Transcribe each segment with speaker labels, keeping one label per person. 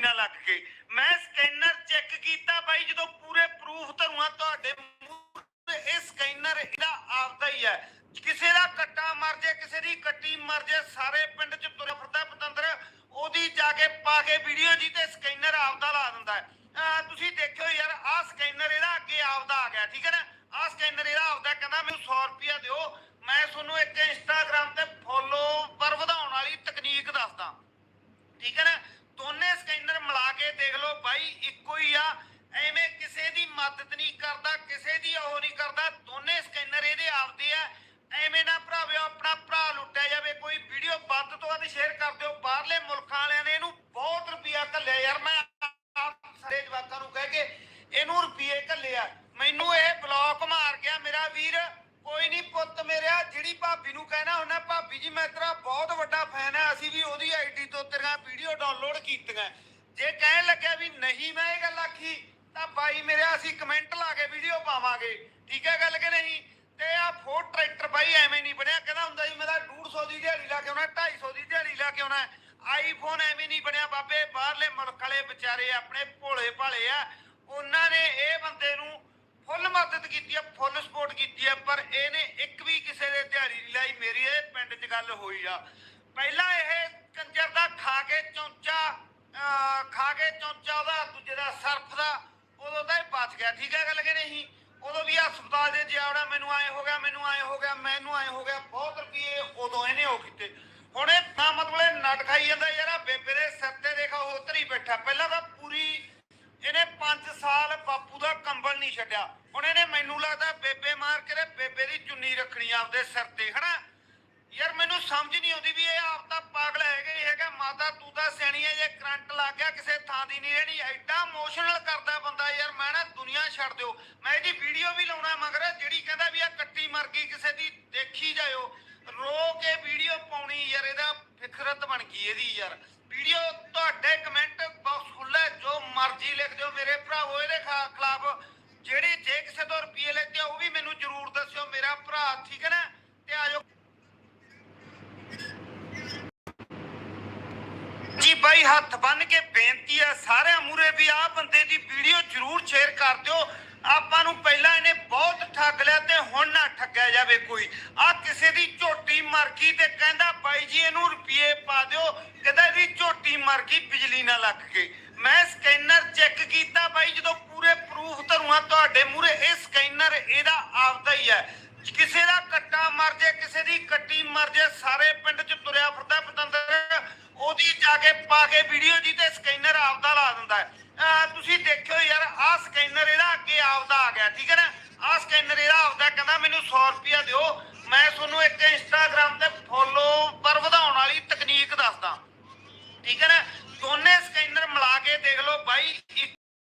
Speaker 1: ਨਾ ਲੱਗ ਕੇ ਮੈਂ ਸਕੈਨਰ ਚੈੱਕ ਕੀਤਾ ਬਾਈ, ਜਦੋਂ ਪੂਰੇ ਪ੍ਰੂਫ ਧਰੂਆਂ ਤੁਹਾਡੇ ਇਹ ਸਕੈਨਰ ਇਹਦਾ ਆਪਦਾ ਹੀ ਹੈ। ਕਿਸੇ ਦਾ ਕੱਟਾ ਮਰ ਜੇ, ਕਿਸੇ ਦੀ ਕੱਟੀ ਮਰ ਜੇ, ਸਾਰੇ ਪਿੰਡ ਚ ਤੁਰਿਆ ਫਿਰਦਾ ਪਤੰਦਰ, ਉਹਦੀ ਜਾ ਕੇ ਪਾ ਕੇ ਵੀਡੀਓ ਜੀ ਤੇ ਸਕੈਨਰ ਆਪਦਾ ਲਾ ਦਿੰਦਾ ਹੈ। ਤੁਸੀਂ ਦੇਖਿਓ ਯਾਰ, ਆਹ ਸਕੈਨਰ ਇਹਦਾ ਅੱਗੇ ਆਪਦਾ ਆ ਗਿਆ, ਠੀਕ ਹੈ ਨਾ? ਆਹ ਸਕੈਨਰ ਇਹਦਾ ਆਪਦਾ, ਕਹਿੰਦਾ ਮੈਨੂੰ 100 ਰੁਪਿਆ ਦਿਓ। ਮੈਂ ਤੁਹਾਨੂੰ ਇੱਕ ਇੰਸਟਾਗ੍ਰam ਤੇ ਫੋਲੋਵਰ ਵਧਾਉਣ ਵਾਲੀ ਤਕਨੀਕ ਦੱਸਦਾ। ਠੀਕ ਹੈ ਨਾ? ਦੋਨੇ ਸਕੈਨਰ ਮਿਲਾ ਕੇ ਦੇਖ ਲਓ ਬਾਈ ਇੱਕੋ ਹੀ ਆ, ਐਵੇਂ ਕਿਸੇ ਦੀ ਮਦਦ ਨਹੀਂ ਕਰਦਾ, ਕਿਸੇ ਦੀ ਉਹ ਨਹੀਂ ਕਰਦਾ ਦੋਨੇ ਸਕੈਨਰ ਇਹਦੇ ਆਪਦੇ ਆ ਐਵੇਂ ਨਾ ਭਰਾਵਿਓ ਆਪਣਾ ਭਰਾ ਲੁੱਟਿਆ ਜਾਵੇ ਕੋਈ ਵੀਡੀਓ ਵੱਧ ਤੋਂ ਵੱਧ ਸ਼ੇਅਰ ਕਰ ਦਿਓ ਬਾਹਰਲੇ ਮੁਲਕਾਂ ਵਾਲਿਆਂ ਨੇ ਇਹਨੂੰ ਬਹੁਤ ਰੁਪਿਆ ਘੱਲਿਆ ਯਾਰ ਮੈਂ ਆਪ ਸਾਰੇ ਜਵਾਕਾਂ ਨੂੰ ਕਹਿ ਕੇ ਇਹਨੂੰ ਰੁਪਏ ਘੱਲਿਆ ਮੈਨੂੰ ਇਹ ਬਲੌਕ ਮਾਰ ਗਿਆ ਮੇਰਾ ਵੀਰ ਕੋਈ ਨਹੀਂ ਪੁੱਤ ਮੇਰਿਆ ਜਿਹੜੀ ਭਾਬੀ ਨੂੰ ਕਹਿਣਾ ਹੁੰਦਾ ਭਾਬੀ ਜੀ, ਮੈਂ ਤੇਰਾ ਬਹੁਤ ਵੱਡਾ ਫੈਨ ਆ। ਅਸੀਂ ਵੀ ਉਹਦੀ ਆਈਡੀ ਤੋਂ ਤੇਰੀਆਂ ਵੀਡੀਓ ਡਾਊਨਲੋਡ ਕੀਤੀਆਂ। ਜੇ ਕਹਿਣ ਲੱਗਿਆ ਵੀ ਨਹੀਂ ਮੈਂ ਇਹ ਗੱਲ ਆਖੀ, ਤਾਂ ਬਾਈ ਮੇਰਿਆ ਅਸੀਂ ਕਮੈਂਟ ਲਾ ਕੇ ਵੀਡੀਓ ਪਾਵਾਂਗੇ। ਠੀਕ ਹੈ ਗੱਲ ਕਿ ਨਹੀਂ? ਤੇ ਆ ਫੋਰ ਟਰੈਕਟਰ ਬਾਈ ਐਵੇਂ ਨਹੀਂ ਬਣਿਆ। ਕਹਿੰਦਾ ਹੁੰਦਾ ਜੀ ਮੇਰਾ 150 ਦੀ ਦਿਹਾੜੀ ਲਾ ਕੇ ਆਉਣਾ 250 ਦੀ ਦਿਹਾੜੀ ਲਾ ਕੇ ਆਉਣਾ। ਆਈਫੋਨ ਐਵੇਂ ਨਹੀਂ ਬਣਿਆ ਬਾਬੇ, ਬਾਹਰਲੇ ਮੁਲਕ ਵਾਲੇ ਵਿਚਾਰੇ ਆਪਣੇ ਭੋਲੇ ਭਾਲੇ ਆ। ਉਹਨਾਂ ਨੇ ਇਹ ਬੰਦੇ ਨੂੰ ਫੁੱਲ ਮਦਦ ਕੀਤੀ ਹੈ ਫੁੱਲ ਸਪੋਰਟ ਕੀਤੀ ਹੈ ਪਰ ਇਹਨੇ ਇੱਕ ਵੀ ਕਿਸੇ ਦੇ ਦਿਹਾੜੀ ਨਹੀਂ ਲਾਈ। ਮੇਰੀ ਇਹ ਪਿੰਡ 'ਚ ਗੱਲ ਹੋਈ ਆ। ਪਹਿਲਾਂ ਇਹ ਕੰਜਰ ਦਾ ਖਾ ਕੇ ਚੌਂਚਾ ਖਾ ਕੇ ਚੌਂਚਾ ਉਹਦਾ, ਦੂਜੇ ਦਾ ਸਰਫ ਦਾ, ਉਦੋਂ ਤਾਂ ਇਹ ਬਚ ਗਿਆ। ਠੀਕ ਹੈ ਗੱਲ ਕਿ ਨਹੀਂ? ਉਦੋਂ ਵੀ ਹਸਪਤਾਲ ਦੇ ਜਿਆਵੜਾ ਮੈਨੂੰ ਆਏ ਹੋ ਗਿਆ, ਮੈਨੂੰ ਆਏ ਹੋ ਗਿਆ, ਮੈਨੂੰ ਆਏ ਹੋ ਗਿਆ। ਬਹੁਤ ਰੁਪਏ ਉਦੋਂ ਇਹਨੇ ਉਹ ਕੀਤੇ। ਹੁਣ ਇਹ ਤਾਂ ਮਤਲਬ ਇਹ ਨਟ ਖਾਈ ਜਾਂਦਾ ਯਾਰ, ਆਹ ਬੇਬੇ ਦੇ ਸਿਰ ਤੇ ਦੇਖਾ, ਉਹ ਬੈਠਾ। ਪਹਿਲਾਂ ਤਾਂ ਪੂਰੀ, ਇਹਨੇ 5 ਸਾਲ ਬਾਪੂ ਦਾ ਕੰਬਲ ਨਹੀਂ ਛੱਡਿਆ। ਹੁਣ ਇਹਨੇ ਮੈਨੂੰ ਲੱਗਦਾ ਬੇਬੇ ਮਾਰ ਕੇ ਤੇ ਬੇਬੇ ਦੀ ਚੁੰਨੀ ਰੱਖਣੀ ਆਪਦੇ ਸਿਰ ਤੇ, ਹਨਾ? ਯਾਰ ਮੈਨੂੰ ਸਮਝ ਨਹੀਂ ਆਉਂਦੀ ਵੀ ਇਹ ਆਪ ਤਾਂ ਪਾਗਲ ਹੈਗਾ ਹੀ ਹੈਗਾ ਮਾਤਾ, ਤੂੰ ਤਾਂ ਸਿਆਣੀ ਹੈ ਜੇ ਕਰੰਟ ਲੱਗ ਗਿਆ, ਕਿਸੇ ਥਾਂ ਦੀ ਨਹੀਂ ਰਹਿਣੀ। ਐਡਾ ਇਮੋਸ਼ਨਲ ਕਰਦਾ ਬੰਦਾ ਯਾਰ, ਮੈਂ ਨਾ ਦੁਨੀਆ ਛੱਡ ਦਿਓ। ਮੈਂ ਇਹਦੀ ਵੀਡੀਓ ਵੀ ਲਾਉਣਾ ਮਗਰ, ਜਿਹੜੀ ਕਹਿੰਦਾ ਵੀ ਆ ਕੱਟੀ ਮਰ ਗਈ ਕਿਸੇ ਦੀ ਦੇਖੀ ਜਾਇਓ ਰੋ ਕੇ ਵੀਡੀਓ ਪਾਉਣੀ ਯਾਰ ਇਹਦਾ ਫਿਕਰਤ ਬਣ ਗਈ ਇਹਦੀ ਯਾਰ ਵੀਡੀਓ ਤੁਹਾਡੇ ਕਮੈਂਟ ਬਾਕਸ ਖੁੱਲਾ ਹੈ, ਜੋ ਮਰਜ਼ੀ ਲਿਖ ਦਿਓ ਮੇਰੇ ਭਰਾਵੋ ਇਹਦੇ ਖਾ- ਖਿਲਾਫ ਜਿਹੜੇ ਜੇ ਕਿਸੇ ਤੋਂ ਰੁਪਏ ਲੈਤੇ ਆ, ਉਹ ਵੀ ਮੈਨੂੰ ਜ਼ਰੂਰ ਦੱਸਿਓ ਮੇਰਾ ਭਰਾ ਠੀਕ ਹੈ ਨਾ ਤੇ ਆਜੋ ਜੀ ਹੱਥ ਬੰਨ ਕੇ ਬੇਨਤੀ ਹੈ, ਸਾਰਿਆਂ ਮੂਰੇ ਵੀ ਆਹ ਬੰਦੇ ਦੀ ਵੀਡੀਓ ਜ਼ਰੂਰ ਸ਼ੇਅਰ ਕਰ ਦਿਓ। ਆਪਾਂ ਨੂੰ ਪਹਿਲਾਂ ਇਹਨੇ ਬਹੁਤ ਠੱਗ ਲਿਆ ਤੇ ਹੁਣ ਨਾ ਠੱਗਿਆ ਜਾਵੇ ਕੋਈ। ਆ ਕਿਸੇ ਦੀ ਝੋਟੀ ਮਰ ਗਈ ਤੇ ਕਹਿੰਦਾ ਬਾਈ ਜੀ ਇਹਨੂੰ ਰੁਪਏ ਪਾ ਦਿਓ, ਕਹਿੰਦਾ ਇਹਦੀ ਝੋਟੀ ਮਰ ਗਈ, ਬਿਜਲੀ ਨਾ ਲੱਗ ਕੇ। ਮੈਂ ਸਕੈਨਰ ਚੈੱਕ ਕੀਤਾ ਬਾਈ, ਜਦੋਂ ਪੂਰੇ ਪ੍ਰੂਫ ਧਰੂਆਂ ਤੁਹਾਡੇ ਮੂਰੇ ਇਹ ਸਕੈਨਰ ਇਹਦਾ ਆਪਦਾ ਹੀ ਹੈ। ਕਿਸੇ ਦਾ ਕੱਟਾ ਮਰ ਜੇ, ਕਿਸੇ ਦੀ ਕੱਟੀ ਮਰ ਜੇ, ਸਾਰੇ ਪਿੰਡ 'ਚ ਤੁਰਿਆ ਫਿਰਦਾ, ਪਤੰਦਰ। ਉਹਦੀ ਜਾ ਕੇ ਪਾ ਕੇ ਵੀਡੀਓ ਜੀ ਤੇ ਸਕੈਨਰ ਆਪਦਾ ਲਾ ਦਿੰਦਾ ਤੁਸੀਂ ਦੇਖਿਓ ਯਾਰ ਆਹ ਸਕੈਨਰ ਇਹਦਾ ਅੱਗੇ ਆਪਦਾ ਆ ਗਿਆ, ਠੀਕ ਹੈ ਨਾ? ਆਹ ਸਕੈਨਰ ਇਹਦਾ ਆਪਦਾ ਕਹਿੰਦਾ ਮੈਨੂੰ 100 ਰੁਪਿਆ ਦਿਓ। ਮੈਂ ਤੁਹਾਨੂੰ ਇੱਕ ਇੰਸਟਾਗ੍ਰam ਤੇ ਫੋਲੋਵਰ ਵਧਾਉਣ ਵਾਲੀ ਤਕਨੀਕ ਦੱਸਦਾ। ਠੀਕ ਹੈ ਨਾ? ਦੋਨੇ ਸਕੈਨਰ ਮਿਲਾ ਕੇ ਦੇਖ ਲਓ ਬਾਈ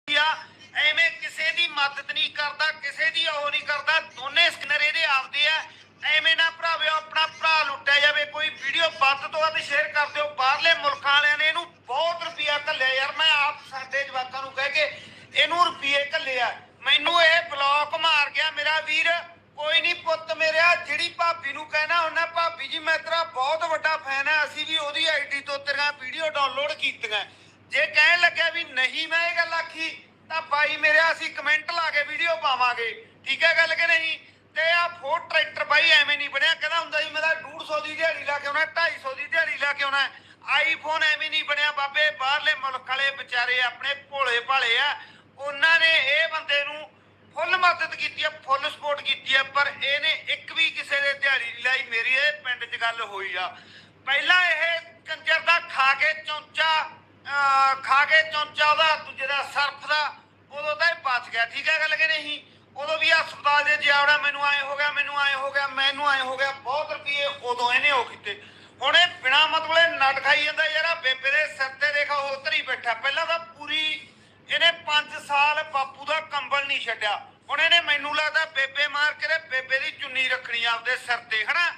Speaker 1: ਆ, ਐਵੇਂ ਕਿਸੇ ਦੀ ਮਦਦ ਨਹੀਂ ਕਰਦਾ, ਕਿਸੇ ਦੀ ਉਹ ਨਹੀਂ ਕਰਦਾ, ਦੋਨੇ ਸਕੈਨਰ ਇਹਦੇ ਆਪਦੇ ਆ। ਐਵੇਂ ਨਾ ਭਰਾਵਿਓ, ਆਪਣਾ ਭਰਾ ਲੁੱਟਿਆ ਜਾਵੇ, ਕੋਈ ਵੀਡੀਓ ਵੱਧ ਤੋਂ ਵੱਧ ਸ਼ੇਅਰ ਕਰ ਦਿਓ। ਬਾਹਰਲੇ ਮੁਲਕਾਂ ਵਾਲਿਆਂ ਨੇ ਇਹਨੂੰ ਬਹੁਤ ਰੁਪਿਆ ਘੱਲਿਆ। ਯਾਰ, ਮੈਂ ਆਪ ਸਾਡੇ ਜਵਾਕਾਂ ਨੂੰ ਕਹਿ ਕੇ ਇਹਨੂੰ ਰੁਪਏ ਘੱਲਿਆ। ਮੈਨੂੰ ਇਹ ਬਲੌਕ ਮਾਰ ਗਿਆ ਮੇਰਾ ਵੀਰ। ਕੋਈ ਨਹੀਂ ਪੁੱਤ ਮੇਰਿਆ, ਜਿਹੜੀ ਭਾਬੀ ਨੂੰ ਕਹਿਣਾ ਹੁੰਦਾ, ਭਾਬੀ ਜੀ, ਮੈਂ ਤੇਰਾ ਬਹੁਤ ਵੱਡਾ ਫੈਨ ਆ। ਅਸੀਂ ਵੀ ਉਹਦੀ ਆਈਡੀ ਤੋਂ ਤੇਰੀਆਂ ਵੀਡੀਓ ਡਾਊਨਲੋਡ ਕੀਤੀਆਂ। ਜੇ ਕਹਿਣ ਲੱਗਿਆ ਵੀ ਨਹੀਂ ਮੈਂ ਇਹ ਗੱਲ ਆਖੀ, ਤਾਂ ਬਾਈ ਮੇਰਿਆ, ਅਸੀਂ ਕਮੈਂਟ ਲਾ ਕੇ ਵੀਡੀਓ ਪਾਵਾਂਗੇ। ਠੀਕ ਹੈ ਗੱਲ ਕਿ ਨਹੀਂ? ਤੇ ਆ, ਫੋਰ ਟਰੈਕਟਰ ਬਾਈ ਐਵੇਂ ਨਹੀਂ ਬਣਿਆ। ਕਹਿੰਦਾ ਹੁੰਦਾ ਜੀ ਮੇਰਾ 150 ਦੀ ਦਿਹਾੜੀ ਲਾ ਕੇ ਆਉਣਾ 250 ਦੀ ਦਿਹਾੜੀ ਲਾ ਕੇ ਆਉਣਾ। ਆਈਫੋਨ ਐਵੇਂ ਨਹੀਂ ਬਣਿਆ ਬਾਬੇ, ਬਾਹਰਲੇ ਮੁਲਕ ਵਾਲੇ ਵਿਚਾਰੇ ਆਪਣੇ ਭੋਲੇ ਭਾਲੇ ਆ। ਉਹਨਾਂ ਨੇ ਇਹ ਬੰਦੇ ਨੂੰ ਫੁੱਲ ਮਦਦ ਕੀਤੀ ਹੈ ਫੁੱਲ ਸਪੋਰਟ ਕੀਤੀ ਹੈ ਪਰ ਇਹਨੇ ਇੱਕ ਵੀ ਕਿਸੇ ਦੇ ਦਿਹਾੜੀ ਨਹੀਂ ਲਾਈ। ਮੇਰੀ ਇਹ ਪਿੰਡ 'ਚ ਗੱਲ ਹੋਈ ਆ। ਪਹਿਲਾਂ ਇਹ ਕੰਜਰ ਦਾ ਖਾ ਕੇ ਚੌਂਚਾ, ਅਹ ਖਾ ਕੇ ਚੌਂਚਾ ਉਹਦਾ, ਦੂਜੇ ਦਾ ਸਰਫ ਦਾ, ਉਦੋਂ ਤਾਂ ਇਹ ਬਚ ਗਿਆ। ਠੀਕ ਹੈ ਗੱਲ ਕਿ ਨਹੀਂ? ਉਦੋਂ ਵੀ ਹਸਪਤਾਲ ਦੇ ਜਿਆਵੜਾ ਮੈਨੂੰ ਆਏ ਹੋ ਗਿਆ, ਮੈਨੂੰ ਆਏ ਹੋ ਗਿਆ, ਮੈਨੂੰ ਆਏ ਹੋ ਗਿਆ, ਬਹੁਤ ਰੁਪਏ ਉਦੋਂ ਇਹਨੇ ਉਹ ਕੀਤੇ। ਹੁਣ ਇਹ ਬਿਨਾ ਮਤਲਬ ਨਟ ਖਾਈ ਜਾਂਦਾ ਯਾਰ, ਆਹ ਬੇਬੇ ਦੇ ਸਿਰ ਤੇ ਦੇਖਾ, ਉਹ ਧਰੀ ਬੈਠਾ। ਪਹਿਲਾਂ ਤਾਂ ਪੂਰੀ ਇਹਨੇ 5 ਸਾਲ ਬਾਪੂ ਦਾ ਕੰਬਲ ਨਹੀਂ ਛੱਡਿਆ। ਹੁਣ ਇਹਨੇ ਮੈਨੂੰ ਲੱਗਦਾ ਬੇਬੇ ਮਾਰ ਕੇ ਬੇਬੇ ਦੀ ਚੁੰਨੀ ਰੱਖਣੀ ਆਪਦੇ ਸਿਰ ਤੇ, ਹਨਾ?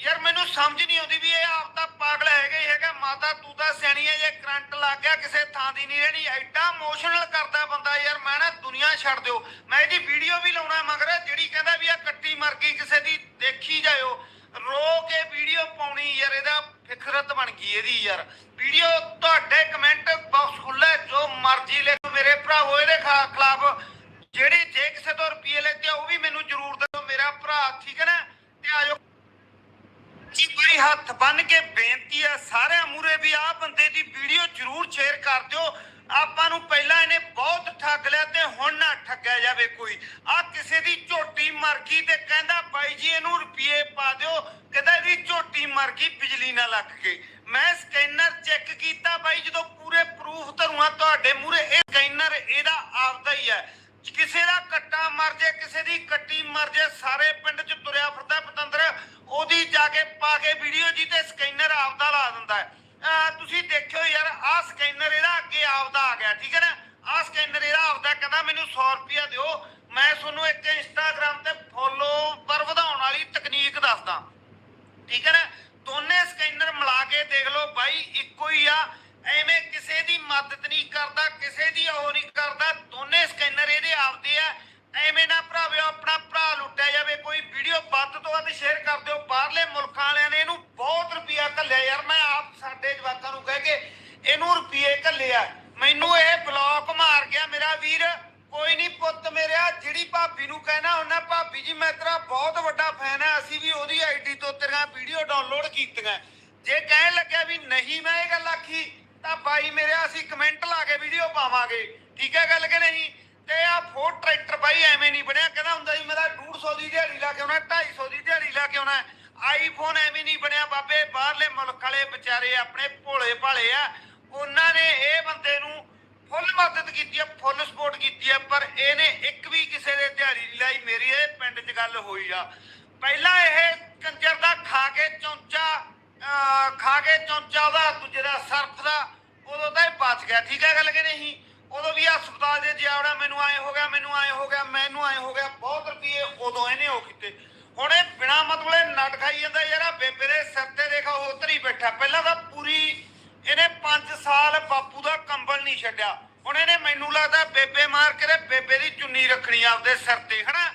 Speaker 1: ਯਾਰ ਮੈਨੂੰ ਸਮਝ ਨਹੀਂ ਆਉਂਦੀ ਵੀ ਇਹ ਆਪ ਤਾਂ ਪਾਗਲ ਹੈਗਾ ਹੀ ਹੈਗਾ, ਮਾਤਾ ਤੂੰ ਤਾਂ ਸਿਆਣੀ ਹੈ ਜੇ ਕਰੰਟ ਲੱਗ ਗਿਆ, ਕਿਸੇ ਥਾਂ ਦੀ ਨਹੀਂ ਰਹਿਣੀ। ਐਡਾ ਇਮੋਸ਼ਨਲ ਕਰਦਾ ਬੰਦਾ ਯਾਰ, ਮੈਂ ਨਾ ਦੁਨੀਆ ਛੱਡ ਦਿਓ। ਮੈਂ ਇਹਦੀ ਵੀਡੀਓ ਵੀ ਲਾਉਣਾ ਮਗਰ ਜਿਹੜੀ ਕਹਿੰਦਾ ਵੀ ਆ ਕੱਟੀ ਮਰ ਗਈ ਕਿਸੇ ਦੀ ਦੇਖੀ ਜਾਇਓ, ਰੋ ਕੇ ਵੀਡੀਓ ਪਾਉਣੀ ਯਾਰ, ਇਹਦਾ ਫਿਕਰਤ ਬਣ ਗਈ ਇਹਦੀ ਯਾਰ। ਵੀਡੀਓ ਤੁਹਾਡੇ ਕਮੈਂਟ ਬਾਕਸ ਖੁੱਲਾ ਮੇਰੇ ਭਰਾਵੋ ਇਹਦੇ ਖਾ- ਖਿਲਾਫ। ਜਿਹੜੀ ਜੇ ਕਿਸੇ ਤੋਂ ਰੁਪਏ ਲੈਤੇ ਆ, ਉਹ ਵੀ ਮੈਨੂੰ ਜ਼ਰੂਰ ਦੱਸੋ, ਮੇਰਾ ਭਰਾ, ਠੀਕ ਹੈ ਨਾ? ਹੱਥ ਬੰਨ ਕੇ ਬੇਨਤੀ ਆ ਸਾਰਿਆਂ ਮੂਰੇ ਵੀ ਆਹ ਬੰਦੇ ਦੀ ਵੀਡੀਓ ਜ਼ਰੂਰ ਸ਼ੇਅਰ ਕਰ ਦਿਓ। ਆਪਾਂ ਨੂੰ ਪਹਿਲਾਂ ਇਹਨੇ ਬਹੁਤ ਠੱਗ ਲਿਆ ਤੇ ਹੁਣ ਨਾ ਠੱਗਿਆ ਜਾਵੇ ਕੋਈ। ਆ ਕਿਸੇ ਦੀ ਝੋਟੀ ਮਰ ਗਈ ਤੇ ਕਹਿੰਦਾ ਬਾਈ ਜੀ ਇਹਨੂੰ ਰੁਪਏ ਪਾ ਦਿਓ। ਕਹਿੰਦਾ ਇਹਦੀ ਝੋਟੀ ਮਰ ਗਈ, ਬਿਜਲੀ ਨਾਲ ਲੱਗ ਕੇ। ਮੈਂ ਸਕੈਨਰ ਚੈੱਕ ਕੀਤਾ ਬਾਈ, ਜਦੋਂ ਪੂਰੇ ਪ੍ਰੂਫ ਧਰੂਆਂ ਤੁਹਾਡੇ ਮੂਰੇ ਇਹ ਸਕੈਨਰ ਇਹਦਾ ਆਪਦਾ ਹੀ ਹੈ। ਕਿਸੇ ਦਾ ਕੱਟਾ ਮਰ ਜੇ, ਕਿਸੇ ਦੀ ਕੱਟੀ ਮਰ ਜੇ, ਸਾਰੇ ਪਿੰਡ 'ਚ ਤੁਰਿਆ ਫਿਰਦਾ ਪਤੰਦਰ। ਉਹਦੀ ਜਾ ਕੇ ਪਾ ਕੇ ਵੀਡੀਓ ਜੀ ਤੇ ਸਕੈਨਰ ਆਪਦਾ ਲਾ ਦਿੰਦਾ ਤੁਸੀਂ ਦੇਖਿਓ ਯਾਰ, ਆਹ ਸਕੈਨਰ ਇਹਦਾ ਅੱਗੇ ਆਪਦਾ ਆ ਗਿਆ, ਠੀਕ ਹੈ ਨਾ? ਆਹ ਸਕੈਨਰ ਇਹਦਾ ਆਪਦਾ ਕਹਿੰਦਾ ਮੈਨੂੰ 100 ਰੁਪਿਆ ਦਿਓ। ਮੈਂ ਤੁਹਾਨੂੰ ਇੱਕ ਇੰਸਟਾਗ੍ਰam ਤੇ ਫੋਲੋਵਰ ਵਧਾਉਣ ਵਾਲੀ ਤਕਨੀਕ ਦੱਸਦਾ। ਠੀਕ ਹੈ ਨਾ? ਦੋਨੇ ਸਕੈਨਰ ਮਿਲਾ ਕੇ ਦੇਖ ਲਓ ਬਾਈ, ਇੱਕੋ ਹੀ ਆ। ਐਵੇਂ ਕਿਸੇ ਦੀ ਮਦਦ ਨਹੀਂ ਕਰਦਾ, ਕਿਸੇ ਦੀ ਉਹ ਨਹੀਂ ਕਰਦਾ, ਦੋਨੇ ਸਕੈਨਰ ਇਹਦੇ ਆਪਦੇ ਆ ਐਵੇਂ ਨਾ ਭਰਾਵਿਓ ਆਪਣਾ ਭਰਾ ਲੁੱਟਿਆ ਜਾਵੇ ਕੋਈ ਵੀਡੀਓ ਵੱਧ ਤੋਂ ਵੱਧ ਸ਼ੇਅਰ ਕਰ ਦਿਓ ਬਾਹਰਲੇ ਮੁਲਕਾਂ ਵਾਲਿਆਂ ਨੇ ਇਹਨੂੰ ਬਹੁਤ ਰੁਪਿਆ ਘੱਲਿਆ ਯਾਰ ਮੈਂ ਆਪ ਸਾਡੇ ਜਵਾਕਾਂ ਨੂੰ ਕਹਿ ਕੇ ਇਹਨੂੰ ਰੁਪਏ ਘੱਲਿਆ ਮੈਨੂੰ ਇਹ ਬਲੌਕ ਮਾਰ ਗਿਆ ਮੇਰਾ ਵੀਰ ਕੋਈ ਨਹੀਂ ਪੁੱਤ ਮੇਰਿਆ ਜਿਹੜੀ ਭਾਬੀ ਨੂੰ ਕਹਿਣਾ ਹੁੰਦਾ ਭਾਬੀ ਜੀ, ਮੈਂ ਤੇਰਾ ਬਹੁਤ ਵੱਡਾ ਫੈਨ ਆ ਅਸੀਂ ਵੀ ਉਹਦੀ ਆਈਡੀ ਤੋਂ ਤੇਰੀਆਂ ਵੀਡੀਓ ਡਾਊਨਲੋਡ ਕੀਤੀਆਂ। ਜੇ ਕਹਿਣ ਲੱਗਿਆ ਵੀ ਨਹੀਂ ਮੈਂ ਇਹ ਗੱਲ ਆਖੀ, ਤਾਂ ਬਾਈ ਮੇਰਿਆ ਅਸੀਂ ਕਮੈਂਟ ਲਾ ਕੇ ਵੀਡੀਓ ਪਾਵਾਂਗੇ। ਠੀਕ ਹੈ ਗੱਲ ਕਿ ਨਹੀਂ? ਤੇ ਆ ਫੋਰ ਟਰੈਕਟਰ ਬਾਈ ਐਵੇਂ ਨਹੀਂ ਬਣਿਆ। ਕਹਿੰਦਾ ਹੁੰਦਾ ਜੀ ਮੇਰਾ 150 ਦੀ ਦਿਹਾੜੀ ਲਾ ਕੇ ਆਉਣਾ 250 ਦੀ ਦਿਹਾੜੀ ਲਾ ਕੇ ਆਉਣਾ। ਆਈਫੋਨ ਐਵੇਂ ਨਹੀਂ ਬਣਿਆ ਬਾਬੇ। ਬਾਹਰਲੇ ਮੁਲਕ ਵਾਲੇ ਵਿਚਾਰੇ ਆਪਣੇ ਭੋਲੇ ਭਾਲੇ ਆ। ਉਹਨਾਂ ਨੇ ਇਹ ਬੰਦੇ ਨੂੰ ਫੁੱਲ ਮਦਦ ਕੀਤੀ ਹੈ, ਫੁੱਲ ਸਪੋਰਟ ਕੀਤੀ ਹੈ, ਪਰ ਇਹਨੇ ਇੱਕ ਵੀ ਕਿਸੇ ਦੇ ਦਿਹਾੜੀ ਨਹੀਂ ਲਾਈ। ਮੇਰੀ ਇਹ ਪਿੰਡ 'ਚ ਗੱਲ ਹੋਈ ਆ। ਪਹਿਲਾਂ ਇਹ ਕੰਜਰ ਦਾ ਖਾ ਕੇ ਚੌਂਚਾ ਖਾ ਕੇ ਚੌਂਚਾ ਉਹਦਾ ਦੂਜੇ ਦਾ ਸਰਫ ਦਾ, ਉਦੋਂ ਤਾਂ ਇਹ ਬਚ ਗਿਆ। ਠੀਕ ਹੈ ਗੱਲ ਕਿ ਨਹੀਂ? ਉਦੋਂ ਵੀ ਹਸਪਤਾਲ ਦੇ ਜਿਆਵੜਾ ਮੈਨੂੰ ਆਏ ਹੋ ਗਿਆ, ਮੈਨੂੰ ਆਏ ਹੋ ਗਿਆ, ਮੈਨੂੰ ਆਏ ਹੋ ਗਿਆ, ਬਹੁਤ ਰੁਪਏ ਉਦੋਂ ਇਹਨੇ ਉਹ ਕੀਤੇ। ਹੁਣ ਇਹ ਬਿਨਾ ਮਤਲਬ ਨਟ ਖਾਈ ਜਾਂਦਾ ਯਾਰ ਬੇਬੇ ਦੇ ਸਿਰ ਤੇ ਦੇਖੋ ਉਤਰ ਹੀ ਬੈਠਾ। ਪਹਿਲਾਂ ਤਾਂ ਪੂਰੀ ਇਹਨੇ 5 ਸਾਲ ਬਾਪੂ ਦਾ ਕੰਬਲ ਨਹੀਂ ਛੱਡਿਆ। ਹੁਣ ਇਹਨੇ ਮੈਨੂੰ ਲੱਗਦਾ ਬੇਬੇ ਮਾਰ ਕੇ ਤੇ ਬੇਬੇ ਦੀ ਚੁੰਨੀ ਰੱਖਣੀ ਆਪਦੇ ਸਿਰ ਤੇ, ਹਨਾ?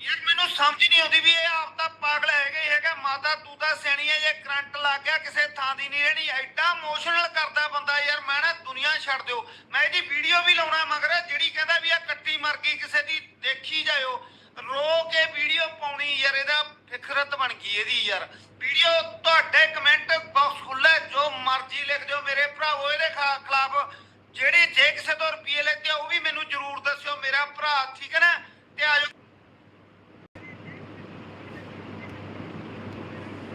Speaker 1: ਯਾਰ ਮੈਨੂੰ ਸਮਝ ਨਹੀਂ ਆਉਂਦੀ ਵੀ ਇਹ ਆਪ ਤਾਂ ਪਾਗਲ ਹੈਗਾ ਹੀ ਹੈਗਾ, ਮਾਤਾ ਤੂੰ ਤਾਂ ਸਿਆਣੀ ਹੈ ਜੇ ਕਰੰਟ ਲੱਗ ਗਿਆ, ਕਿਸੇ ਥਾਂ ਦੀ ਨਹੀਂ ਰਹਿਣੀ। ਐਡਾ ਇਮੋਸ਼ਨਲ ਕਰਦਾ ਬੰਦਾ ਯਾਰ, ਮੈਂ ਨਾ ਦੁਨੀਆ ਛੱਡ ਦਿਓ। ਮੈਂ ਇਹਦੀ ਵੀਡੀਓ ਵੀ ਲਾਉਣਾ ਮਗਰ, ਜਿਹੜੀ ਕਹਿੰਦਾ ਵੀ ਆ ਕੱਟੀ ਮਰ ਗਈ ਕਿਸੇ ਦੀ ਦੇਖੀ ਜਾਇਓ ਰੋ ਕੇ ਵੀਡੀਓ ਪਾਉਣੀ ਯਾਰ ਇਹਦਾ ਫਿਕਰਤ ਬਣ ਗਈ ਇਹਦੀ ਯਾਰ ਵੀਡੀਓ ਤੁਹਾਡੇ ਕਮੈਂਟ ਬਾਕਸ ਖੁੱਲਾ ਹੈ, ਜੋ ਮਰਜ਼ੀ ਲਿਖ ਦਿਓ ਮੇਰੇ ਭਰਾਵੋ ਇਹਦੇ ਖਾ- ਖਿਲਾਫ ਜਿਹੜੇ ਜੇ ਕਿਸੇ ਤੋਂ ਰੁਪਏ ਲੈਤੇ ਆ ਉਹ ਵੀ ਮੈਨੂੰ ਜ਼ਰੂਰ ਦੱਸਿਓ ਮੇਰਾ ਭਰਾ ਠੀਕ ਹੈ ਨਾ ਤੇ ਆਜੋ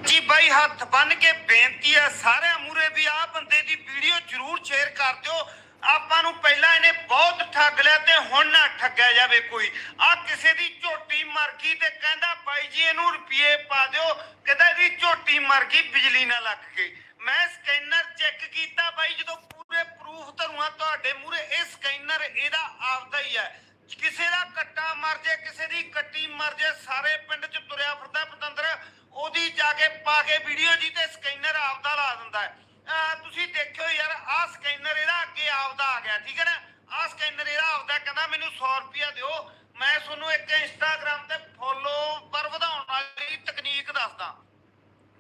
Speaker 1: ਜੀ ਬਾਈ ਹੱਥ ਬੰਨ ਕੇ ਬੇਨਤੀ ਆ ਸਾਰਿਆਂ ਮੂਰੇ ਵੀ ਆਹ ਬੰਦੇ ਦੀ ਵੀਡੀਓ ਜ਼ਰੂਰ ਸ਼ੇਅਰ ਕਰ ਦਿਓ। ਆਪਾਂ ਨੂੰ ਪਹਿਲਾਂ ਇਹਨੇ ਬਹੁਤ ਠੱਗ ਲਿਆ ਤੇ ਹੁਣ ਨਾ ਠੱਗਿਆ ਜਾਵੇ ਕੋਈ। ਆ ਕਿਸੇ ਦੀ ਝੋਟੀ ਮਰ ਗਈ ਤੇ ਕਹਿੰਦਾ ਬਾਈ ਜੀ ਇਹਨੂੰ ਰੁਪਏ ਪਾ ਦਿਓ, ਕਹਿੰਦਾ ਇਹਦੀ ਝੋਟੀ ਮਰ ਗਈ, ਬਿਜਲੀ ਨਾਲ ਲੱਗ ਕੇ। ਮੈਂ ਸਕੈਨਰ ਚੈੱਕ ਕੀਤਾ ਬਾਈ, ਜਦੋਂ ਪੂਰੇ ਪ੍ਰੂਫ ਧਰੂਆਂ ਤੁਹਾਡੇ ਮੂਰੇ ਇਹ ਸਕੈਨਰ ਇਹਦਾ ਆਪਦਾ ਹੀ ਹੈ। ਕਿਸੇ ਦਾ ਕੱਟਾ ਮਰ ਜੇ, ਕਿਸੇ ਦੀ ਕੱਟੀ ਮਰ ਜੇ, ਸਾਰੇ ਪਿੰਡ 'ਚ ਤੁਰਿਆ ਫਿਰਦਾ ਪਤੰਦਰ। ਉਹਦੀ ਜਾ ਕੇ ਪਾ ਕੇ ਵੀਡੀਓ ਜੀ ਤੇ ਸਕੈਨਰ ਆਪਦਾ ਲਾ ਦਿੰਦਾ ਹੈ। ਤੁਸੀਂ ਦੇਖਿਓ ਯਾਰ ਆਹ ਸਕੈਨਰ ਇਹਦਾ ਅੱਗੇ ਆਪਦਾ ਆ ਗਿਆ, ਠੀਕ ਹੈ ਨਾ? ਆਹ ਸਕੈਨਰ ਇਹਦਾ ਆਪਦਾ ਕਹਿੰਦਾ ਮੈਨੂੰ 100 ਰੁਪਿਆ ਦਿਓ। ਮੈਂ ਤੁਹਾਨੂੰ ਇੱਕ ਇੰਸਟਾਗ੍ਰam ਤੇ ਫੋਲੋ ਪਰ ਵਧਾਉਣ ਵਾਲੀ ਤਕਨੀਕ ਦੱਸਦਾ।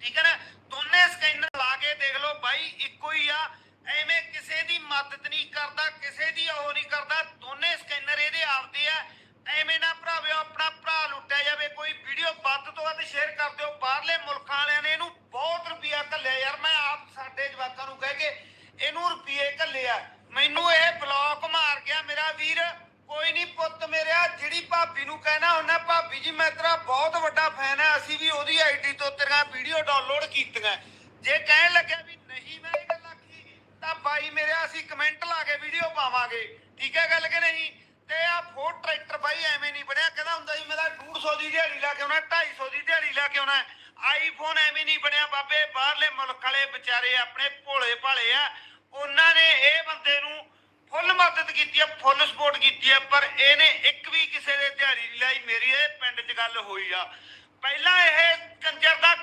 Speaker 1: ਠੀਕ ਹੈ ਨਾ? ਦੋਨੇ ਸਕੈਨਰ ਲਾ ਕੇ ਦੇਖ ਲਓ ਬਾਈ, ਇੱਕੋ ਹੀ ਆ। ਐਵੇਂ ਕਿਸੇ ਦੀ ਮਦਦ ਨਹੀਂ ਕਰਦਾ, ਕਿਸੇ ਦੀ ਉਹ ਨਹੀਂ ਕਰਦਾ ਦੋਨੇ ਸਕੈਨਰ ਇਹਦੇ ਆਪਦੇ ਆ ਐਵੇਂ ਨਾ ਭਰਾਵਿਓ ਆਪਣਾ ਭਰਾ ਲੁੱਟਿਆ ਜਾਵੇ ਕੋਈ ਵੀਡੀਓ ਵੱਧ ਤੋਂ ਵੱਧ ਸ਼ੇਅਰ ਕਰ ਦਿਓ ਬਾਹਰਲੇ ਮੁਲਕਾਂ ਵਾਲਿਆਂ ਨੇ ਇਹਨੂੰ ਬਹੁਤ ਰੁਪਿਆ ਘੱਲਿਆ ਯਾਰ ਮੈਂ ਆਪ ਸਾਡੇ ਜਵਾਕਾਂ ਨੂੰ ਕਹਿ ਕੇ ਇਹਨੂੰ ਰੁਪਏ ਘੱਲਿਆ ਮੈਨੂੰ ਇਹ ਬਲੌਕ ਮਾਰ ਗਿਆ ਮੇਰਾ ਵੀਰ ਕੋਈ ਨਹੀਂ ਪੁੱਤ ਮੇਰਿਆ ਜਿਹੜੀ ਭਾਬੀ ਨੂੰ ਕਹਿਣਾ ਹੁੰਦਾ, ਭਾਬੀ ਜੀ, ਮੈਂ ਤੇਰਾ ਬਹੁਤ ਵੱਡਾ ਫੈਨ ਆ ਅਸੀਂ ਵੀ ਉਹਦੀ ਆਈਡੀ ਤੋਂ ਤੇਰੀਆਂ ਵੀਡੀਓ ਡਾਊਨਲੋਡ ਕੀਤੀਆਂ। ਜੇ ਕਹਿਣ ਲੱਗਿਆ ਵੀ ਨਹੀਂ ਮੈਂ ਇਹ ਗੱਲ ਆਖੀ, ਤਾਂ ਬਾਈ ਮੇਰਿਆ ਅਸੀਂ ਕਮੈਂਟ ਲਾ ਕੇ ਵੀਡੀਓ ਪਾਵਾਂਗੇ। ਠੀਕ ਹੈ ਗੱਲ ਕਿ ਨਹੀਂ? ਤੇ ਆ ਫੋਰ ਟਰੈਕਟਰ ਬਾਈ ਐਵੇਂ ਨਹੀਂ ਬਣਿਆ। ਕਹਿੰਦਾ ਹੁੰਦਾ ਜੀ ਮੇਰਾ 150 ਦੀ ਦਿਹਾੜੀ ਲਾ ਕੇ ਆਉਣਾ 250 ਦੀ ਦਿਹਾੜੀ ਲਾ ਕੇ ਆਉਣਾ। ਆਈਫੋਨ ਐਵੇਂ ਨਹੀਂ ਬਣਿਆ ਬਾਬੇ। ਬਾਹਰਲੇ ਮੁਲਕ ਵਾਲੇ ਵਿਚਾਰੇ ਆਪਣੇ ਭੋਲੇ ਭਾਲੇ ਆ। ਉਹਨਾਂ ਨੇ ਇਹ ਬੰਦੇ ਨੂੰ ਫੁੱਲ ਮਦਦ ਕੀਤੀ ਹੈ, ਫੁੱਲ ਸਪੋਰਟ ਕੀਤੀ ਹੈ, ਪਰ ਇਹਨੇ ਇੱਕ ਵੀ ਕਿਸੇ ਦੇ ਦਿਹਾੜੀ ਨਹੀਂ ਲਾਈ। ਮੇਰੀ ਇਹ ਪਿੰਡ 'ਚ ਗੱਲ ਹੋਈ ਆ। ਪਹਿਲਾਂ ਇਹ ਕੰਜਰ ਦਾ